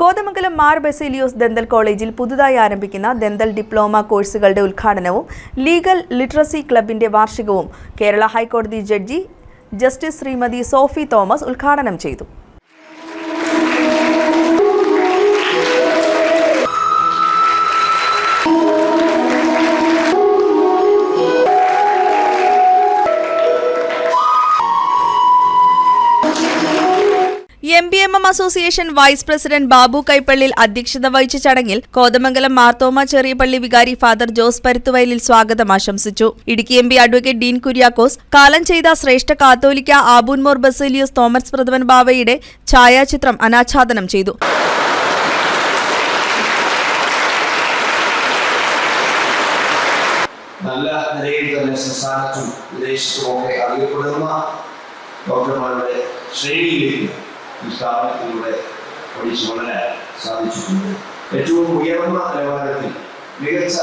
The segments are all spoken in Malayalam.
കോതമംഗലം മാർ ബെസേലിയോസ് ദന്തൽ കോളേജിൽ പുതുതായി ആരംഭിക്കുന്ന ദന്തൽ ഡിപ്ലോമ കോഴ്സുകളുടെ ഉദ്ഘാടനവും ലീഗൽ ലിറ്ററസി ക്ലബിന്റെ വാർഷികവും കേരള ഹൈക്കോടതി judge justice Shrimati Sophy Thomas ഉദ്ഘാടനം ചെയ്തു. M B M M association vice president Babu Kaippallil അധ്യക്ഷത വഹിച്ച ചടങ്ങിൽ കോതമംഗലം മാർത്തോമ ചെറിയപള്ളി വികാരി ഫാദർ ജോസ് പരുത്തുവയലിൽ സ്വാഗതം ആശംസിച്ചു. Idukki M P advocate Dean Kuriakose കാലം ചെയ്ത ശ്രേഷ്ഠ കാത്തോലിക്ക ആബൂൻമോർ ബസേലിയോസ് തോമസ് പ്രഥമൻ ബാവയുടെ ഛായാചിത്രം അനാച്ഛാദനം ചെയ്തു. നല്ല നിലയിൽ തന്നെ വിദേശത്തുമൊക്കെ അറിയപ്പെടുന്ന ഡോക്ടർമാരുടെ ശ്രേണിയിലേക്ക് സ്ഥാപനത്തിലൂടെ ഒഴിച്ചു വളരാൻ സാധിച്ചിട്ടുണ്ട്. ഏറ്റവും ഉയർന്ന നിലവാരത്തിൽ മികച്ച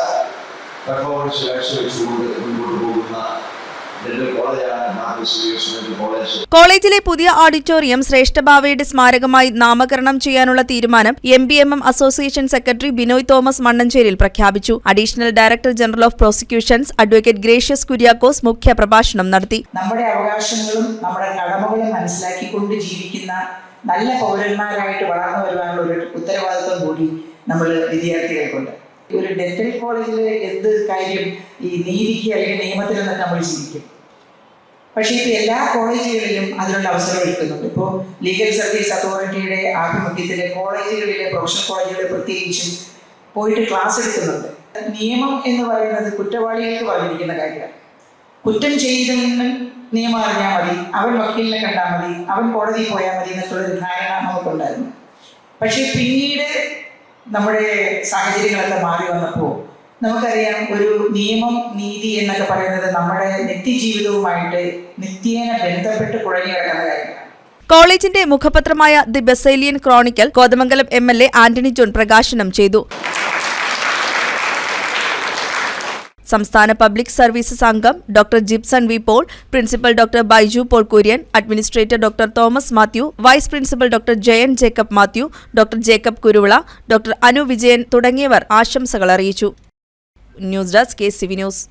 പെർഫോമൻസ് കാഴ്ചവെച്ചുകൊണ്ട് മുൻപോട്ട് പോകുന്ന കോളേജിലെ പുതിയ ഓഡിറ്റോറിയം ശ്രേഷ്ഠഭാവയുടെ സ്മാരകമായി നാമകരണം ചെയ്യാനുള്ള തീരുമാനം M B M M association secretary Binoy Thomas Mannancheril പ്രഖ്യാപിച്ചു. Additional director general of prosecutions advocate Gracious Kuriakose മുഖ്യ പ്രഭാഷണം നടത്തി. നമ്മുടെ അവകാശങ്ങളും നമ്മുടെ കടമകളും മനസ്സിലാക്കിക്കൊണ്ട് ജീവിക്കുന്ന നല്ല പൗരന്മാരായിട്ട് വളർന്നു വരുവാനുള്ള ഒരു ഉത്തരവാദിത്വം കൂടി നമ്മൾ വിദ്യാർത്ഥികൾക്കുണ്ട്. ഒരു ഡെന്റൽ കോളേജിൽ എന്ത് കാര്യം ഈ നീതിക്ക് അല്ലെങ്കിൽ നിയമത്തിൽ നിന്നൊക്കെ നമ്മൾ ചിന്തിക്കും പക്ഷേ ഇപ്പോൾ എല്ലാ കോളേജുകളിലും അതിനുള്ള അവസരം എടുക്കുന്നുണ്ട് ഇപ്പോൾ ലീഗൽ സർവീസ് അതോറിറ്റിയുടെ ആഭിമുഖ്യത്തിൽ കോളേജുകളിലെ പ്രൊഫഷണൽ കോളേജുകളിൽ പ്രത്യേകിച്ചും പോയിട്ട് ക്ലാസ് എടുക്കുന്നുണ്ട്. നിയമം എന്ന് പറയുന്നത് കുറ്റവാളികൾക്ക് പറഞ്ഞിരിക്കുന്ന കാര്യമാണ്. കുറ്റം ചെയ്തെന്ന് നിയമം അറിഞ്ഞാൽ മതി അവൻ വക്കീലിനെ കണ്ടാൽ മതി അവൻ കോടതിയിൽ പോയാൽ മതി എന്നൊക്കെയുള്ളൊരു ധാരണ നമുക്കുണ്ടായിരുന്നു പക്ഷേ പിന്നീട് നമ്മുടെ സാഹചര്യങ്ങളൊക്കെ മാറി വന്നപ്പോൾ നമുക്കറിയാം ഒരു നിയമം നീതി എന്നൊക്കെ പറയുന്നത് നമ്മുടെ നിത്യജീവിതവുമായിട്ട് നിത്യേന ബന്ധപ്പെട്ട് കുഴഞ്ഞു കിടക്കുന്ന കാര്യമാണ് കോളേജിന്റെ മുഖപത്രമായ the Baselian chronicle Kothamangalam M L A Antony John പ്രകാശനം ചെയ്തു. സംസ്ഥാന പബ്ലിക് സർവീസസ് അംഗം doctor Jipson V Paul principal doctor Baiju Paul Kurian administrator doctor Thomas Mathew vice principal doctor Jayan Jacob Mathew doctor Jacob Kuruvila doctor Anu Vijayan തുടങ്ങിയവർ ആശംസകൾ അറിയിച്ചു. News desk K C V news.